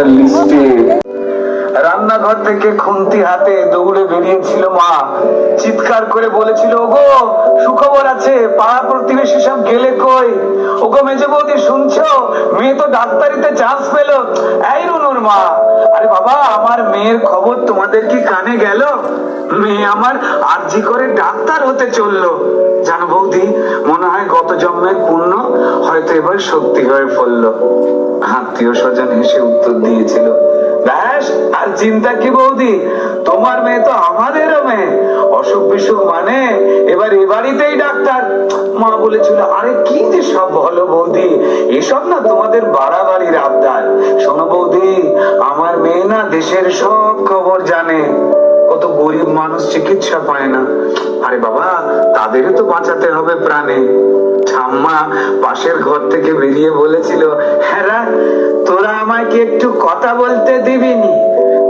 Doctor লিস্টে রান্নাঘর থেকে খুন্তি হাতে দৌড়ে বেরিয়েছিল মা। চিৎকার করে বলেছিল, ওগো, সুখবর আছে পাড়া প্রতিবেশী সব গেলে কই? ওগো মেজে বৌদি শুনছো? মেয়ে তো ডাক্তারিতে চান্স পেল। এই রুনুর মা আরে বাবা, আমার মেয়ের খবর তোমাদের কি কানে গেল? মেয়ে আমার আর্জি করে ডাক্তার হতে চলল। জানো বৌদি, মনে হয় গত জন্মের পূর্ণ হয়তো এবার সত্যি হয়ে পড়ল। আত্মীয় স্বজন হেসে উত্তর দিয়েছিল, ব্যাস, আর চিন্তা কি বৌদি? তোমার মেয়ে তো মেয়ে অসুখ বিসুখ মানে? এবার এ বাড়িতেই ডাক্তার। মা বলেছিল, আরে কি যে সব বলো বৌদি? এসব না তোমাদের বাড়াবাড়ির আবদার। শোনো বৌদি, আমার মেয়ে না দেশের সব খবর জানে। কত গরিব মানুষ চিকিৎসা পায় না। আরে বাবা তাদেরও তো বাঁচাতে হবে প্রাণে। ঠাম্মা পাশের ঘর থেকে বেরিয়ে বলেছিল হ্যাঁ তোরা আমায় কি একটু কথা বলতে দিবিনি?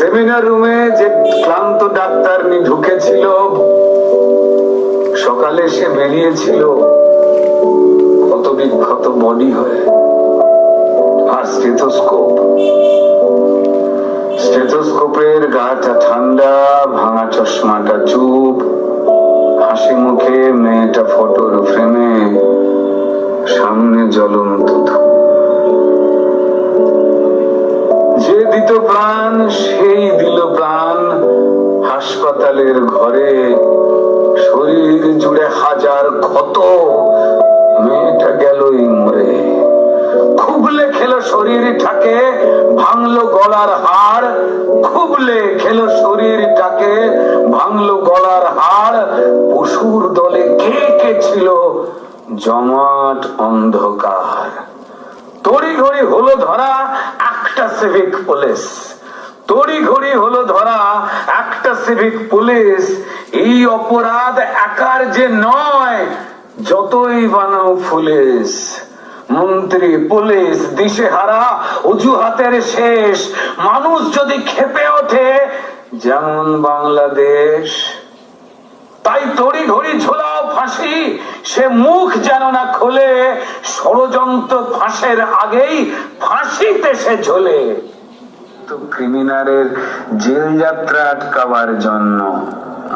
সেমিনার রুমে যে ক্লান্ত ডাক্তার নি ঢুকেছিল, সকালে সে বেরিয়েছিল। কত বিক্ষত বডি হয়ে, আর স্টেথোস্কোপ। স্টেথোস্কোপের গাটা ঠান্ডা, ভাঙা চশমাটা চুপ হাসি মুখে মেয়েটা ফটোর ফ্রেমে সামনে জ্বলন্ত দিত প্রাণ, সেই দিল প্রাণ। হাসপাতালের ঘরে শরীর জুড়ে হাজার ক্ষত। মেয়েটা গেলই মরে। খুবলে খেলো শরীরটাকে ভাঙলো গলার হাড়। খুবলে খেলো শরীরটাকে ভাঙলো গলার হাড়। পশুর দলে কে কে ছিল? জমাট অন্ধকার। তড়ি ঘড়ি হলো ধরা একটা সিভিক পুলিশ হলো ধরা একটা সিভিক পুলিশ এই অপরাধ একার যে নয়, যতই বানাও পুলিশ মন্ত্রী পুলিশ দিশেহারা, অজুহাতের শেষ। মানুষ যদি খেপে ওঠে, যেমন বাংলাদেশ, তাই তড়ি ঘড়ি ঝোলাও ফাঁসি, সে মুখ যেন না খোলে, ষড়যন্ত্র ফাঁসের আগেই ফাঁসিতে সে ঝোলে। তো ক্রিমিনালের জেল যাত্রা আটকাবার জন্য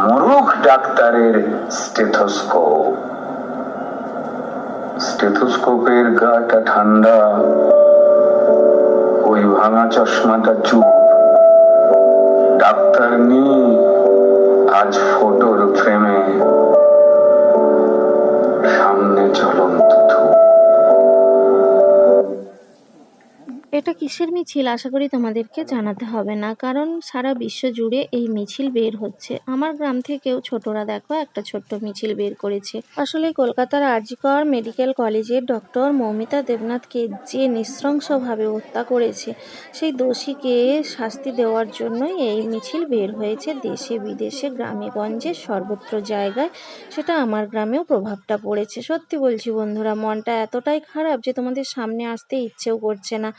মরুখ ডাক্তারের স্টেথোস্কোপ। স্টেথোস্কোপের গাটা ঠান্ডা, ওই ভাঙা চশমাটা চুপ। ডাক্তার নি আজ ফটোর ফ্রেমে। এটা কিসের মিছিল? আশা করি তোমাদেরকে জানাতে হবে না, কারণ সারা বিশ্ব জুড়ে এই মিছিল বের হচ্ছে। আমার গ্রাম থেকেও ছোটরা দেখো একটা ছোট্ট মিছিল বের করেছে। আসলে কলকাতার আরজিকর মেডিকেল কলেজের ডক্টর মৌমিতা দেবনাথকে যে নৃশংসভাবে হত্যা করেছে, সেই দোষীকে শাস্তি দেওয়ার জন্যই এই মিছিল বের হয়েছে দেশে বিদেশে, গ্রামে গঞ্জে, সর্বত্র জায়গায়। সেটা আমার গ্রামেও প্রভাবটা পড়েছে। সত্যি বলছি বন্ধুরা, মনটা এতটাই খারাপ যে তোমাদের সামনে আসতে ইচ্ছেও করছে না।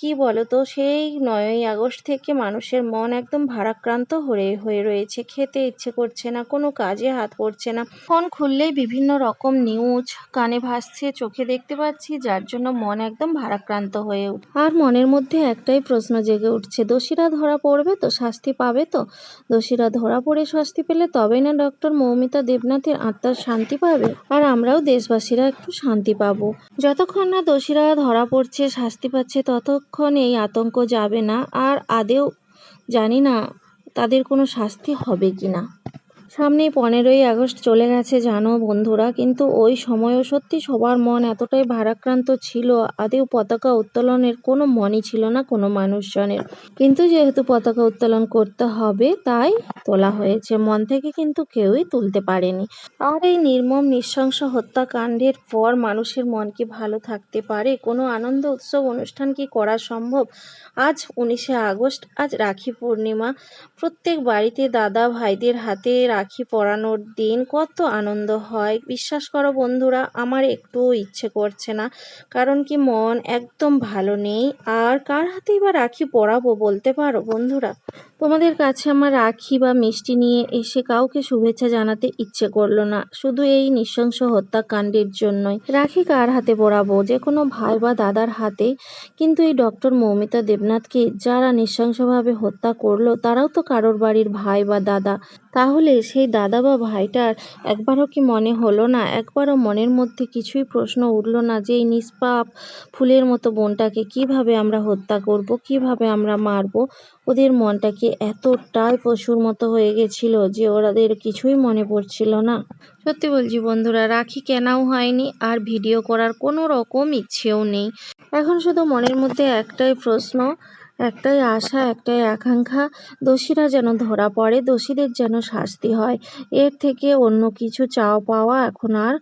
কি বলো তো সেই নয়ই আগস্ট থেকে মানুষের মন একদম ভারাক্রান্ত হয়ে হয়ে রয়েছে। খেতে ইচ্ছে করছে না, কোনো কাজে হাত পড়ছে না। ফোন খুললেই বিভিন্ন রকম নিউজ কানে ভাসছে, চোখে দেখতে পাচ্ছি, যার জন্য মন একদম ভারাক্রান্ত হয়ে আর মনের মধ্যে একটাই প্রশ্ন জেগে উঠছে, দোষীরা ধরা পড়বে তো শাস্তি পাবে তো? দোষীরা ধরা পড়ে শাস্তি পেলে তবেই না ডক্টর মৌমিতা দেবনাথের আত্মার শান্তি পাবে? আর আমরাও দেশবাসীরা একটু শান্তি পাবো। যতক্ষণ না দোষীরা ধরা পড়ছে, শাস্তি পাচ্ছে ততক্ষণ এই আতঙ্ক যাবে না, আর আদেও জানি না তাদের কোনো শাস্তি হবে কি না সামনেই পনেরোই আগস্ট চলে গেছে জানো বন্ধুরা, কিন্তু ওই সময়ও সত্যি সবার মন এতটাই ভারাক্রান্ত ছিল, আদেও পতাকা উত্তোলনের কোনো মনই ছিল না কোনো মানুষজনের। কিন্তু যেহেতু পতাকা উত্তোলন করতে হবে, তাই তোলা হয়েছে, মন থেকে কিন্তু কেউই তুলতে পারেনি। আর এই নির্মম নৃশংস হত্যাকাণ্ডের পর মানুষের মন কি ভালো থাকতে পারে? কোনো আনন্দ উৎসব অনুষ্ঠান কি করা সম্ভব? আজ উনিশে আগস্ট, আজ রাখি পূর্ণিমা। প্রত্যেক বাড়িতে দাদা ভাইদের হাতে রাখি পরানোর দিন কত আনন্দ হয়। বিশ্বাস করো বন্ধুরা, আমার একটুও ইচ্ছে করছে না, কারণ কি মন একদম ভালো নেই। আর কার হাতেই বা রাখি পরাবো বলতে পারো বন্ধুরা? তোমাদের কাছে আমার রাখি বা মিষ্টি নিয়ে এসে কাউকে শুভেচ্ছা জানাতে ইচ্ছে করল না, শুধু এই নৃশংস হত্যাকাণ্ডের জন্যই। রাখি কার হাতে পরাবো? যে কোনো ভাই বা দাদার হাতে। কিন্তু এই ডক্টর মৌমিতা দেবনাথকে যারা নৃশংসভাবে হত্যা করল, তারাও তো কারোর বাড়ির ভাই বা দাদা। তাহলে সেই দাদা বা ভাইটার একবারও কি মনে হলো না? একবারও মনের মধ্যে কিছুই প্রশ্ন উঠল না যে এই নিষ্পাপ ফুলের মতো বোনটাকে কীভাবে আমরা হত্যা করব, কীভাবে আমরা মারবো? ওদের মনটা কি এতটাই পশুর মতো হয়ে গেছিল যে ওদের কিছুই মনে পড়ছিল না? সত্যি বলছি বন্ধুরা, রাখি কেনাও হয়নি আর ভিডিও করার কোনো রকম ইচ্ছেও নেই। এখন শুধু মনের মধ্যে একটাই প্রশ্ন একটাই আশা, একটাই আকাঙ্ক্ষা, দোষীরা যেন ধরা পড়ে, দোষীদের যেন শাস্তি হয়। এর থেকে অন্য কিছু চাওয়া পাওয়া এখন আর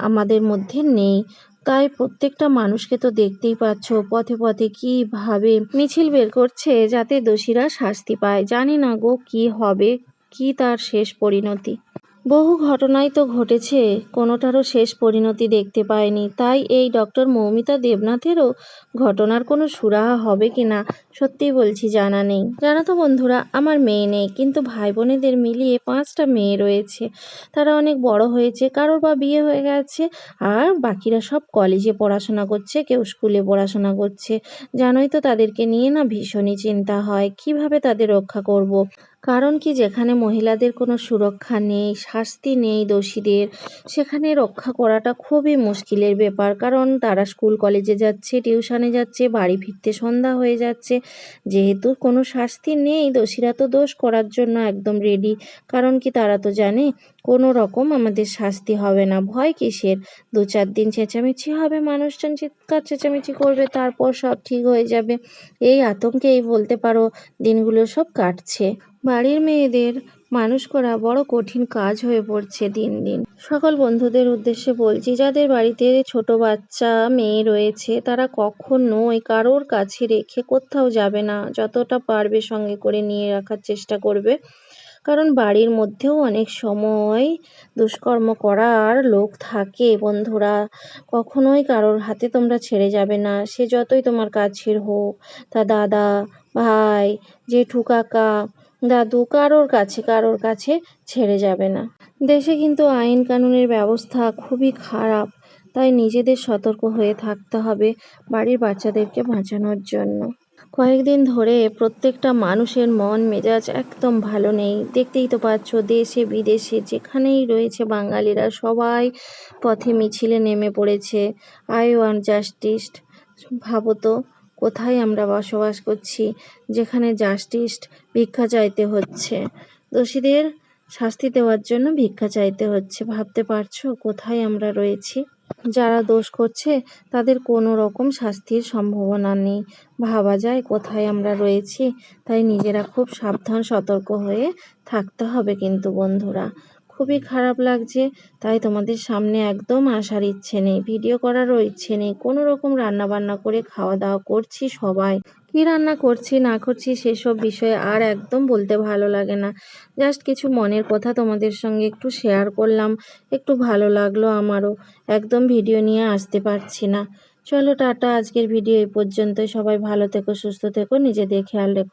আমাদের মধ্যে নেই। তাই প্রত্যেকটা মানুষকে তো দেখতেই পাচ্ছ পথে পথে কীভাবে মিছিল বের করছে যাতে দোষীরা শাস্তি পায়। জানি না গো কি হবে, কি তার শেষ পরিণতি। বহু ঘটনাই তো ঘটেছে, কোনোটারও শেষ পরিণতি দেখতে পায়নি তাই এই ডক্টর মৌমিতা দেবনাথেরও ঘটনার কোনো সুরাহা হবে কি না সত্যিই বলছি জানা নেই। জানো তো বন্ধুরা, আমার মেয়ে নেই, কিন্তু ভাই বোনেদের মিলিয়ে পাঁচটা মেয়ে রয়েছে। তারা অনেক বড় হয়েছে, কারোর বা বিয়ে হয়ে গেছে, আর বাকিরা সব কলেজে পড়াশোনা করছে, কেউ স্কুলে পড়াশোনা করছে। জানোই তো তাদেরকে নিয়ে না ভীষণই চিন্তা হয়, কীভাবে তাদের রক্ষা করব। কারণ কি যেখানে মহিলাদের কোনো সুরক্ষা নেই, শাস্তি নেই দোষীদের, সেখানে রক্ষা করাটা খুবই মুশকিলের ব্যাপার। কারণ তারা স্কুল কলেজে যাচ্ছে, টিউশনে যাচ্ছে, বাড়ি ফিরতে সন্ধ্যা হয়ে যাচ্ছে। যেহেতু কোনো শাস্তি নেই, দোষীরা তো দোষ করার জন্য একদম রেডি কারণ কি তারা তো জানে, কোনো রকম আমাদের শাস্তি হবে না। ভয় কিসের? দু চার দিন চেঁচামেচি হবে মানুষজন চিৎকার চেঁচামেচি করবে, তারপর সব ঠিক হয়ে যাবে। এই আতঙ্কেই বলতে পারো, দিনগুলো সব কাটছে। বাড়ির মেয়েদের মানুষ করা বড় কঠিন কাজ হয়ে পড়ছে দিন দিন। সকল বন্ধুদের উদ্দেশ্যে বলছি, যাদের বাড়িতে ছোট বাচ্চা, মেয়ে রয়েছে, তারা কখনোই কারোর কাছে রেখে কোথাও যাবে না। যতটা পারবে সঙ্গে করে নিয়ে রাখার চেষ্টা করবে। কারণ বাড়ির মধ্যেও অনেক সময় দুষ্কর্ম করার লোক থাকে। বন্ধুরা, কখনোই কারোর হাতে তোমরা ছেড়ে যাবে না। সে যতই তোমার কাছের হোক, তা দাদা, ভাই, জেঠু, কাকা, দাদু, কারোর কাছে কারোর কাছে ছেড়ে যাবে না। দেশে কিন্তু আইন কানুনের ব্যবস্থা খুবই খারাপ, তাই নিজেদের সতর্ক হয়ে থাকতে হবে বাড়ির বাচ্চাদেরকে বাঁচানোর জন্য। কয়েকদিন ধরে প্রত্যেকটা মানুষের মন মেজাজ একদম ভালো নেই। দেখতেই তো পাচ্ছ, দেশে বিদেশে যেখানেই রয়েছে বাঙালিরা সবাই পথে মিছিলে নেমে পড়েছে। আই ওয়ান জাস্টিস ভাবো তো কোথায় আমরা বসবাস করছি, যেখানে জাস্টিস ভিক্ষা চাইতে হচ্ছে। দোষীদের শাস্তি দেওয়ার জন্য ভিক্ষা চাইতে হচ্ছে। ভাবতে পারছ কোথায় আমরা রয়েছি? যারা দোষ করছে, তাদের কোনো রকম শাস্তির সম্ভাবনা নেই। ভাবা যায় কোথায় আমরা রয়েছি, তাই নিজেরা খুব সাবধান, সতর্ক হয়ে থাকতে হবে কিন্তু বন্ধুরা। খুবই খারাপ লাগছে, তাই তোমাদের সামনে একদম আসার ইচ্ছে নেই। ভিডিও করারও ইচ্ছে নেই। কোনো রকম রান্না বান্না করে খাওয়া দাওয়া করছি সবাই। কি রান্না করছি, না করছি সেসব বিষয়ে আর একদম বলতে ভালো লাগে না। জাস্ট কিছু মনের কথা তোমাদের সঙ্গে একটু শেয়ার করলাম, একটু ভালো লাগল আমারও। একদম ভিডিও নিয়ে আসতে পারছি না। চলো টাটা, আজকের ভিডিও এই পর্যন্তই। সবাই ভালো থেকো, সুস্থ থেকো, নিজেদের খেয়াল রেখো।